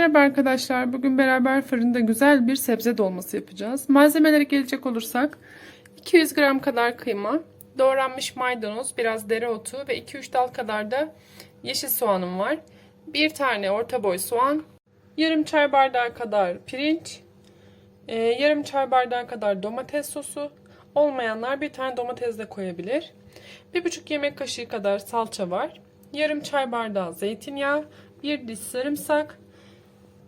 Merhaba arkadaşlar. Bugün beraber fırında güzel bir sebze dolması yapacağız. Malzemelere gelecek olursak 200 gram kadar kıyma, doğranmış maydanoz, biraz dereotu ve 2-3 dal kadar da yeşil soğanım var. Bir tane orta boy soğan, yarım çay bardağı kadar pirinç, e, yarım çay bardağı kadar domates sosu, olmayanlar bir tane domates de koyabilir. Bir buçuk yemek kaşığı kadar salça var. Yarım çay bardağı zeytinyağı, bir diş sarımsak,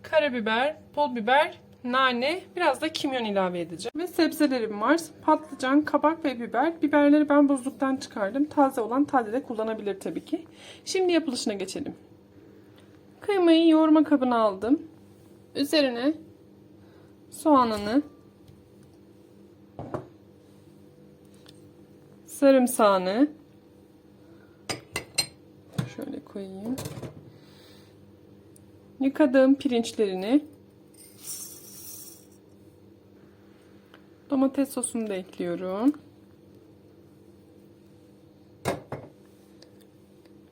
karabiber, pul biber, nane, biraz da kimyon ilave edeceğim. Ve sebzelerim var. Patlıcan, kabak ve biber. Biberleri ben buzluktan çıkardım. Taze olan taze de kullanabilir tabii ki. Şimdi yapılışına geçelim. Kıymayı yoğurma kabına aldım. Üzerine soğanını, sarımsağını şöyle koyayım. Yıkadığım pirinçlerini domates sosunu da ekliyorum.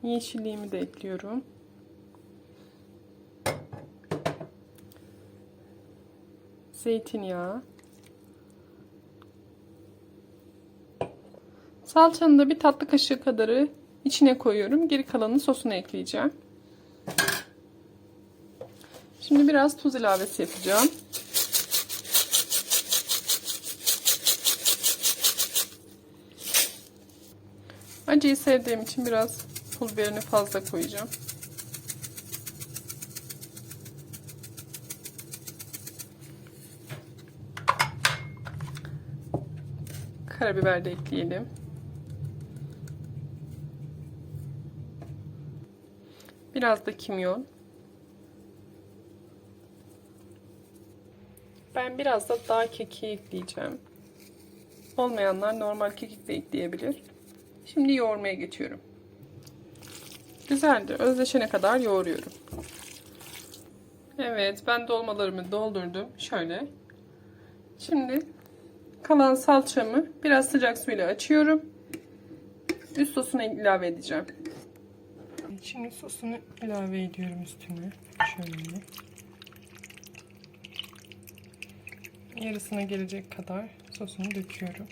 Yeşilliğimi de ekliyorum. Zeytinyağı. Salçanın da bir tatlı kaşığı kadarı içine koyuyorum. Geri kalanını sosuna ekleyeceğim. Şimdi biraz tuz ilavesi yapacağım. Acıyı sevdiğim için biraz pul biberini fazla koyacağım. Karabiber de ekleyelim. Biraz da kimyon. Ben biraz da dağ kekiği ekleyeceğim. Olmayanlar normal kekik de ekleyebilir. Şimdi yoğurmaya geçiyorum. Güzeldir. Özleşene kadar yoğuruyorum. Evet ben dolmalarımı doldurdum. Şöyle. Şimdi kalan salçamı biraz sıcak suyla açıyorum. Üst sosuna ilave edeceğim. Şimdi sosunu ilave ediyorum üstüne. Şöyle. Yarısına gelecek kadar sosunu döküyorum.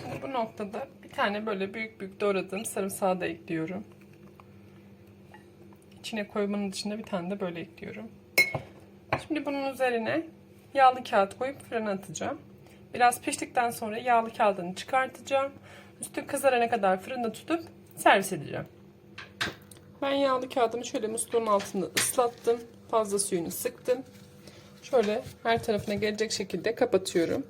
Şimdi bu noktada bir tane böyle büyük büyük doğradığım sarımsağı da ekliyorum. İçine koymanın dışında bir tane de böyle ekliyorum. Şimdi bunun üzerine yağlı kağıt koyup fırına atacağım. Biraz piştikten sonra yağlı kağıdını çıkartacağım. Üstü kızarana kadar fırında tutup servis edeceğim. Ben yağlı kağıdımı şöyle musluğun altında ıslattım. Fazla suyunu sıktım. Şöyle her tarafına gelecek şekilde kapatıyorum.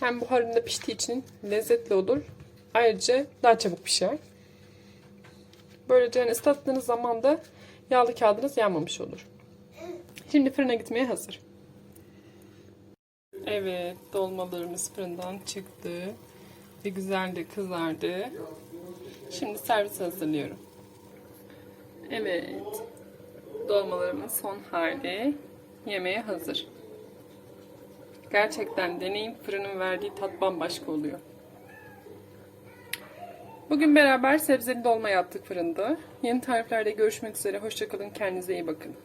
Hem buharında piştiği için lezzetli olur. Ayrıca daha çabuk pişer. Böylece yani ıslattığınız zaman da yağlı kağıdınız yanmamış olur. Şimdi fırına gitmeye hazır. Evet, dolmalarımız fırından çıktı. Ve güzel de kızardı. Şimdi servis hazırlıyorum. Evet. Dolmalarımın son hali yemeğe hazır. Gerçekten deneyin fırının verdiği tat bambaşka oluyor. Bugün beraber sebzeli dolma yaptık fırında. Yeni tariflerde görüşmek üzere. Hoşçakalın. Kendinize iyi bakın.